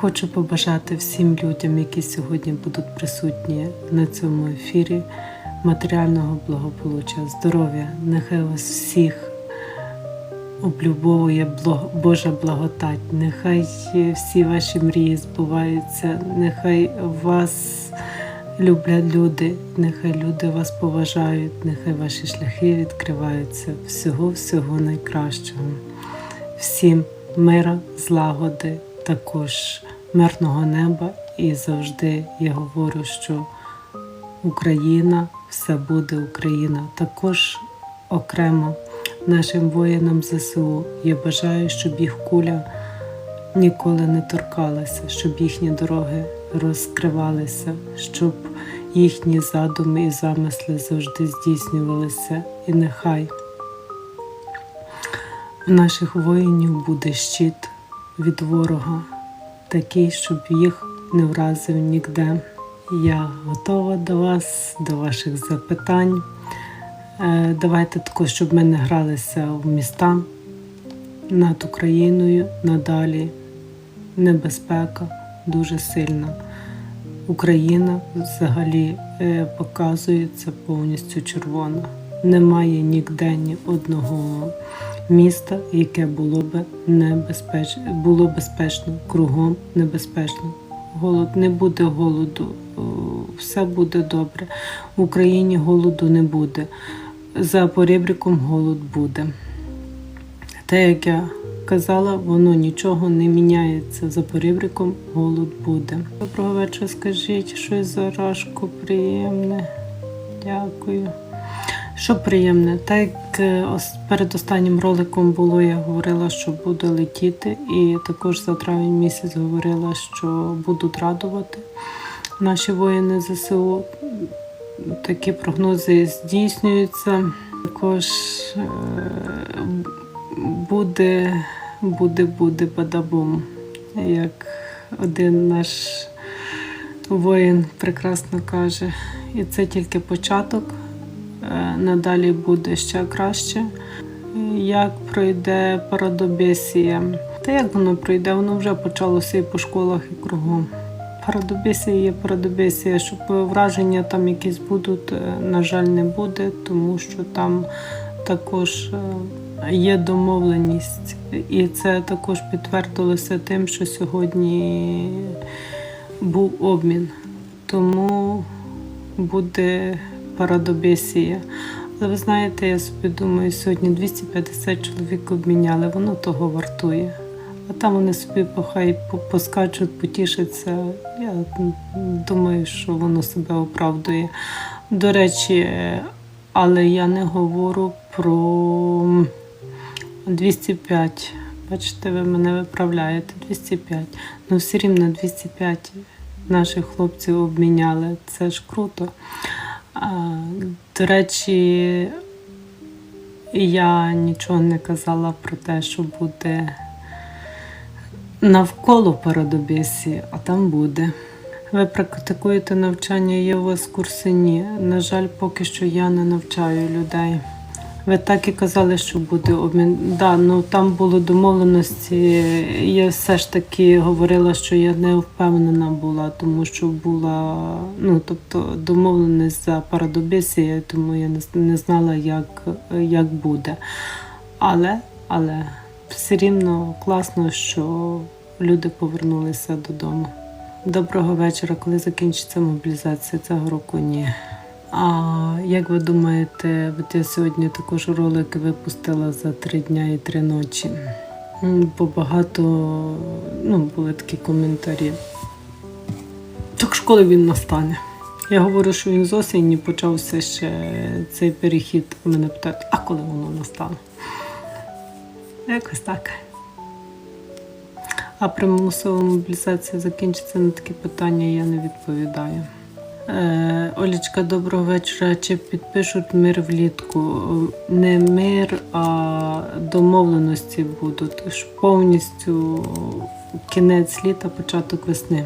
Хочу побажати всім людям, які сьогодні будуть присутні на цьому ефірі, матеріального благополуччя, здоров'я. Нехай вас всіх облюбовує Божа благодать. Нехай всі ваші мрії збуваються, нехай вас люблять люди, нехай люди вас поважають, нехай ваші шляхи відкриваються. Всього, всього найкращого. Всім мира, злагоди, також мирного неба. І завжди я говорю, що Україна, все буде Україна. Також окремо нашим воїнам ЗСУ. Я бажаю, щоб їх куля ніколи не торкалася, щоб їхні дороги розкривалися, щоб їхні задуми і замисли завжди здійснювалися. І нехай у наших воїнів буде щит від ворога, такий, щоб їх не вразив ніде. Я готова до вас, до ваших запитань. Е, Давайте також, щоб ми не гралися в міста над Україною надалі. Небезпека дуже сильна. Україна взагалі е, показується повністю червона. Немає ніде ні одного міста, яке було б небезпеч... було безпечно, кругом небезпечно. Голод не буде голоду, все буде добре. В Україні голоду не буде. За поребриком голод буде. Те, як я казала, воно нічого не міняється. За поребриком голод буде. Доброго вечора, скажіть щось за рашку приємне. Дякую. Що приємне, так е, перед останнім роликом було, я говорила, що буду летіти, і також за травень місяць говорила, що будуть радувати наші воїни ЗСУ. Такі прогнози здійснюються. Також е, буде, буде, буде бадабум, як один наш воїн прекрасно каже. І це тільки початок. Е, Надалі буде ще краще. Як пройде парадобесія? Та як воно пройде? Воно вже почалося і по школах, і кругом. Парадобесія є парадобесія, щоб враження там якісь будуть, е, на жаль, не буде, тому що там також е, є домовленість. І це також підтвердилося тим, що сьогодні був обмін. Тому буде парадобесія. Але ви знаєте, я собі думаю, сьогодні 250 чоловік обміняли, воно того вартує. А там вони собі похай поскачуть, потішаться. Я думаю, що воно себе оправдує. До речі, але я не говорю про 205. Бачите, ви мене виправляєте 205. Ну все рівно 205 наших хлопців обміняли. Це ж круто. До речі, я нічого не казала про те, що буде навколо Парадобісі, а там буде. Ви практикуєте навчання, є у вас курси? Ні. На жаль, поки що я не навчаю людей. Ви так і казали, що буде обмін. Да, ну там були домовленості. Я все ж таки говорила, що я не впевнена була, тому що була ну, тобто домовленість за парадобесією, тому я не знала, як, як буде. Але, але все рівно класно, що люди повернулися додому. Доброго вечора, коли закінчиться мобілізація цього року? Ні. А як ви думаєте, от я сьогодні також ролик випустила за три дня і три ночі. Бо багато ну, були такі коментарі. Так коли він настане? Я говорю, що він з осені почався ще цей перехід. Мене питають, а коли воно настане? Якось так. А примусова мобілізація закінчиться на такі питання, я не відповідаю. Е, Олічка, доброго вечора. Чи підпишуть мир влітку? Не мир, а домовленості будуть. Ж Повністю кінець літа, початок весни.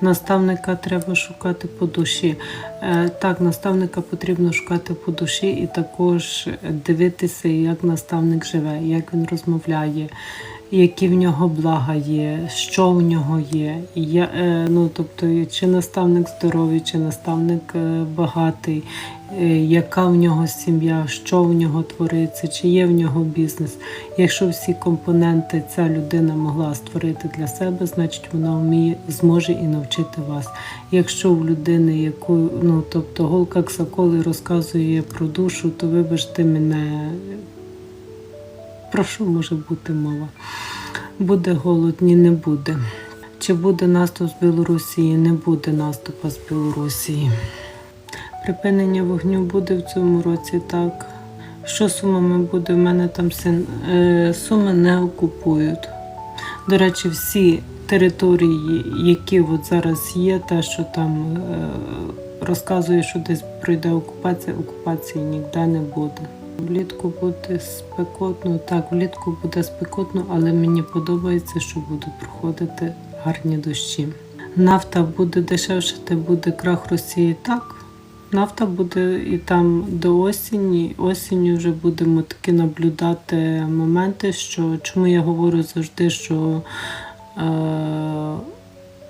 Наставника треба шукати по душі. Е, Так, наставника потрібно шукати по душі і також дивитися, як наставник живе, як він розмовляє, які в нього блага є, що в нього є. Я, е, ну, тобто, чи наставник здоровий, чи наставник е, багатий, е, яка в нього сім'я, що в нього твориться, чи є в нього бізнес. Якщо всі компоненти ця людина могла створити для себе, значить вона вміє, зможе і навчити вас. Якщо в людини, яку, ну, тобто голка Ксаколи розказує про душу, то вибачте мене, про що може бути мова? Буде голод, ні, не буде. Чи буде наступ з Білорусі? Не буде наступу з Білорусі. Припинення вогню буде в цьому році, так. Що сумами буде? У мене там син. Е, суми не окупують. До речі, всі території, які от зараз є, те, що там е, розказує, що десь пройде окупація, окупації ніде не буде. Влітку буде спекотно, так, влітку буде спекотно, але мені подобається, що будуть проходити гарні дощі. Нафта буде дешевшати, буде крах Росії так. Нафта буде і там до осені. Осінню вже будемо таки наблюдати моменти, що чому я говорю завжди, що е,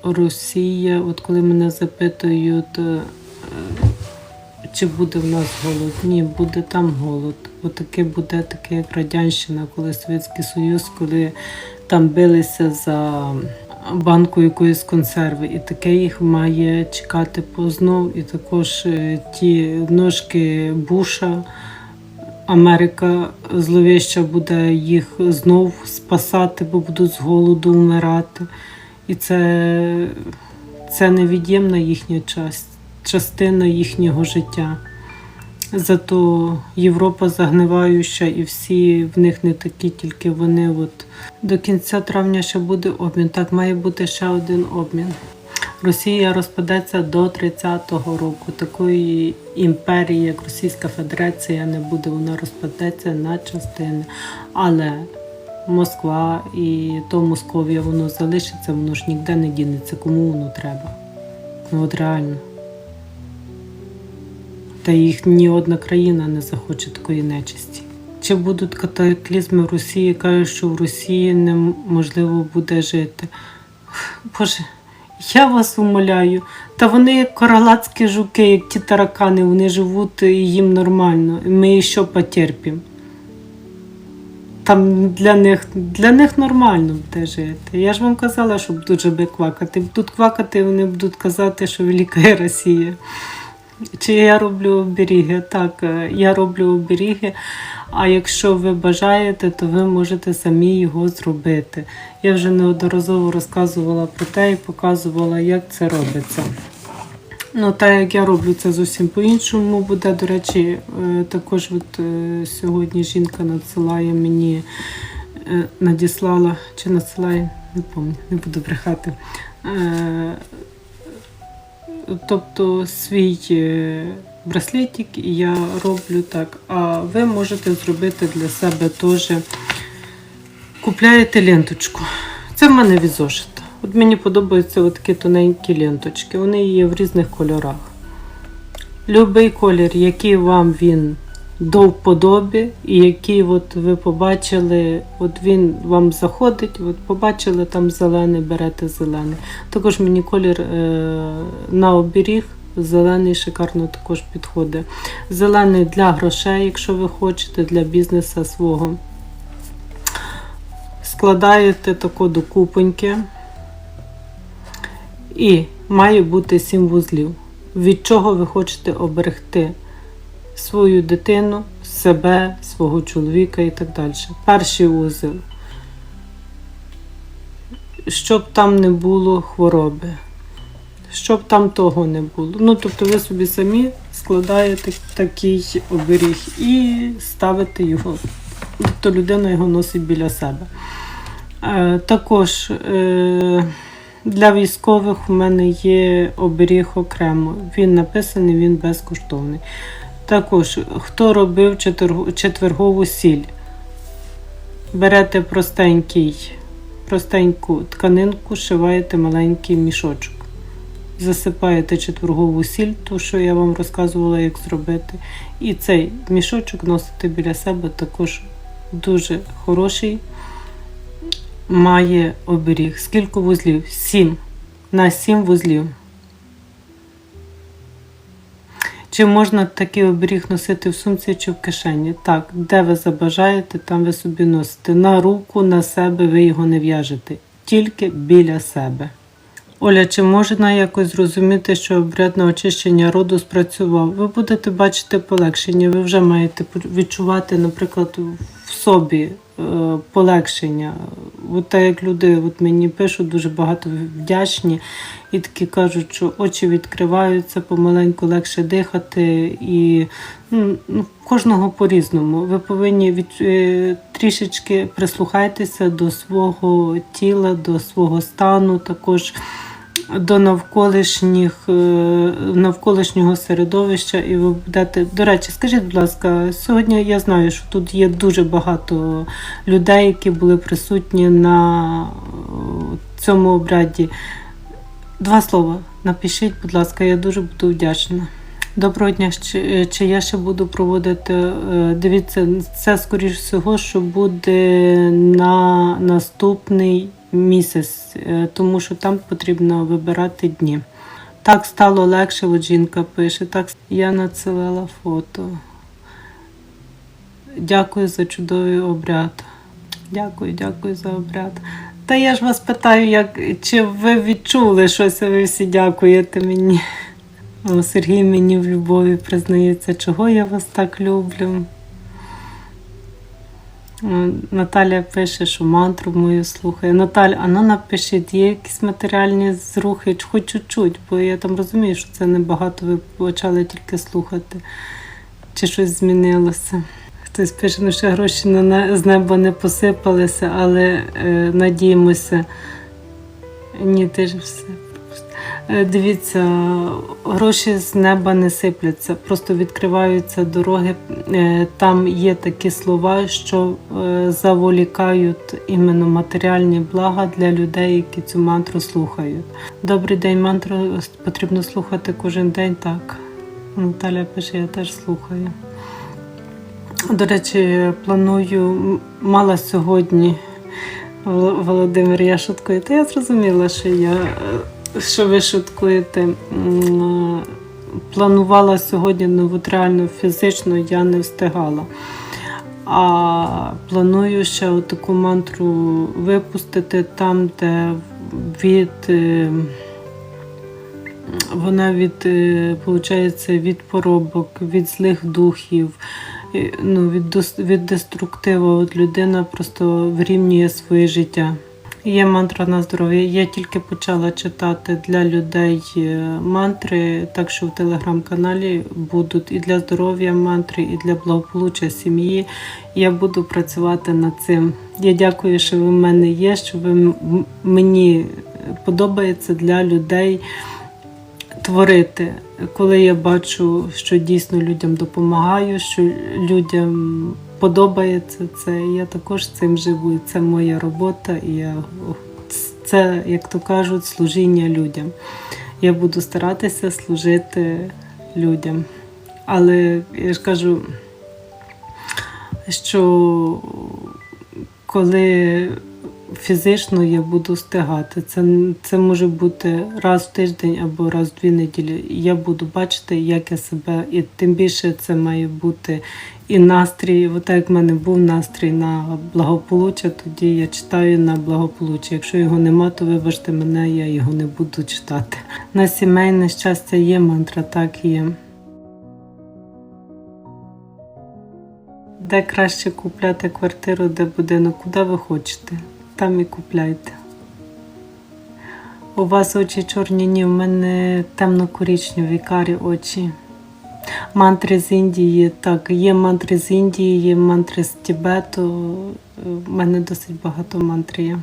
Росія, от коли мене запитують, е, чи буде в нас голод? Ні, буде там голод. Отаке буде таке, як Радянщина, коли Совєтський Союз, коли там билися за банку якоїсь консерви, і таке їх має чекати познов. І також е, ті ножки Буша. Америка зловіща буде їх знов спасати, бо будуть з голоду вмирати. І це, це невід'ємна їхня часть, частина їхнього життя. Зато Європа загниваюча і всі в них не такі, тільки вони. От до кінця травня ще буде обмін. Так має бути ще один обмін. Росія розпадеться до 30-го року. Такої імперії, як Російська Федерація, не буде. Вона розпадеться на частини. Але Москва і то Московія воно залишиться, воно ж ніде не дінеться. Кому воно треба? Ну от реально. Та їх ні одна країна не захоче такої нечисті. Чи будуть катаклізми в Росії? Кажуть, що в Росії неможливо буде жити. Боже, я вас умоляю. Та вони як королацькі жуки, як ті таракани, вони живуть і їм нормально. Ми що потерпимо? Там для них, для них нормально буде жити. Я ж вам казала, що будуть жаби квакати. Будуть квакати, вони будуть казати, що велика Росія. Чи я роблю оберіги? Так, е, я роблю оберіги. А якщо ви бажаєте, то ви можете самі його зробити. Я вже неодноразово розказувала про те і показувала, як це робиться. Ну, так як я роблю це зовсім по-іншому буде. До речі, е, також от, е, сьогодні жінка надсилає мені, надіслала чи надсилає, не пам'ятаю, не буду брехати. Тобто свій е, браслетик я роблю так. А ви можете зробити для себе теж. Купляєте ленточку. Це в мене від зошита. От мені подобаються такі тоненькі ленточки. Вони є в різних кольорах. Любий колір, який вам він до вподоби, і який от ви побачили, от він вам заходить, от побачили там зелений, берете зелений. Також мені колір е, на оберіг. Зелений шикарно також підходить. Зелений для грошей, якщо ви хочете, для бізнесу свого. Складаєте тако до купоньки. І має бути сім вузлів. Від чого ви хочете оберегти свою дитину, себе, свого чоловіка і так далі. Перший узел. Щоб там не було хвороби, щоб там того не було. Ну, тобто ви собі самі складаєте такий оберіг і ставите його. Тобто людина його носить біля себе. Е, також е, для військових у мене є оберіг окремо. Він написаний, він безкоштовний. Також, хто робив четвергову сіль, берете простенький, простеньку тканинку, шиваєте маленький мішочок. Засипаєте четвергову сіль, ту, що я вам розказувала, як зробити. І цей мішочок носите біля себе також дуже хороший. має оберіг. Скільки вузлів? Сім. На сім вузлів. Чи можна такий оберіг носити в сумці чи в кишені? Так, де ви забажаєте, там ви собі носите. На руку, на себе ви його не в'яжете, тільки біля себе. Оля, чи можна якось зрозуміти, що обряд на очищення роду спрацював? Ви будете бачити полегшення, ви вже маєте відчувати, наприклад, в собі полегшення. От так як люди от мені пишуть, дуже багато вдячні і такі кажуть, що очі відкриваються, помаленьку легше дихати, і ну, ну, кожного по-різному. Ви повинні від, е, трішечки прислухайтеся до свого тіла, до свого стану, також до навколишніх е, навколишнього середовища, і ви будете. До речі, скажіть, будь ласка, сьогодні я знаю, що тут є дуже багато людей, які були присутні на е, цьому обряді. Два слова напишіть, будь ласка, я дуже буду вдячна. Доброго дня, чи, чи я ще буду проводити. е, Дивіться, це скоріш всього, що буде на наступний місяць, е, тому що там потрібно вибирати дні. Так стало легше, от жінка пише. Так я надсилала фото. Дякую за чудовий обряд. Дякую, дякую за обряд. Та я ж вас питаю, як, чи ви відчули щось, а ви всі дякуєте мені. О, Сергій мені в любові признається, чого я вас так люблю. О, Наталя пише, що мантру мою слухає. Наталя, а ну напишіть, є якісь матеріальні зрухи, хоч чуть-чуть, бо я там розумію, що це небагато, ви почали тільки слухати, чи щось змінилося. Хтось пише, ну ще гроші на з неба не посипалися, але е, надіємося. Ні, ж все. Е, Дивіться, гроші з неба не сипляться, просто відкриваються дороги. Е, Там є такі слова, що е, заволікають іменно матеріальні блага для людей, які цю мантру слухають. Добрий день, мантру потрібно слухати кожен день. Так. Наталя пише, я теж слухаю. До речі, планую, мала сьогодні Володимир, я шуткую. Та я зрозуміла, що я що ви шуткуєте. Е, Планувала сьогодні, ну от реально фізично я не встигала. А планую ще таку мантру випустити там, де від. е, Вона від, е, получається, від поробок, від злих духів, е, ну, від, від деструктиву. От людина просто врівнює своє життя. Є мантра на здоров'я. Я тільки почала читати для людей е, мантри, так що в телеграм-каналі будуть і для здоров'я мантри, і для благополуччя сім'ї. Я буду працювати над цим. Я дякую, що ви в мене є, що ви мені подобається для людей творити, коли я бачу, що дійсно людям допомагаю, що людям подобається це, я також цим живу. І Це моя робота, і я, це, як то кажуть, служіння людям. Я буду старатися служити людям. Але я ж кажу, що коли фізично я буду встигати. Це, це може бути раз в тиждень або раз в дві неділі. Я буду бачити, як я себе, і тим більше це має бути і настрій. От як в мене був настрій на благополуччя, тоді я читаю на благополуччя. Якщо його нема, то вибачте мене, я його не буду читати. На сімейне щастя є мантра, так є. Де краще купляти квартиру, де будинок, куди ви хочете, там і купляйте. У вас очі чорні, ні, в мене темно-корічневі карі очі. Мантри з Індії, так, є мантри з Індії, є мантри з Тібету. У мене досить багато мантр є.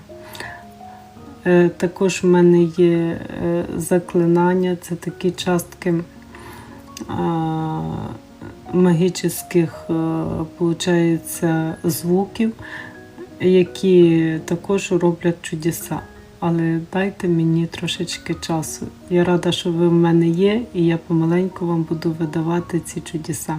Е, Також в мене є е, заклинання, це такі частки а, магічних е, звуків, які також роблять чудеса. Але дайте мені трошечки часу. Я рада, що ви в мене є, і я помаленьку вам буду видавати ці чудеса.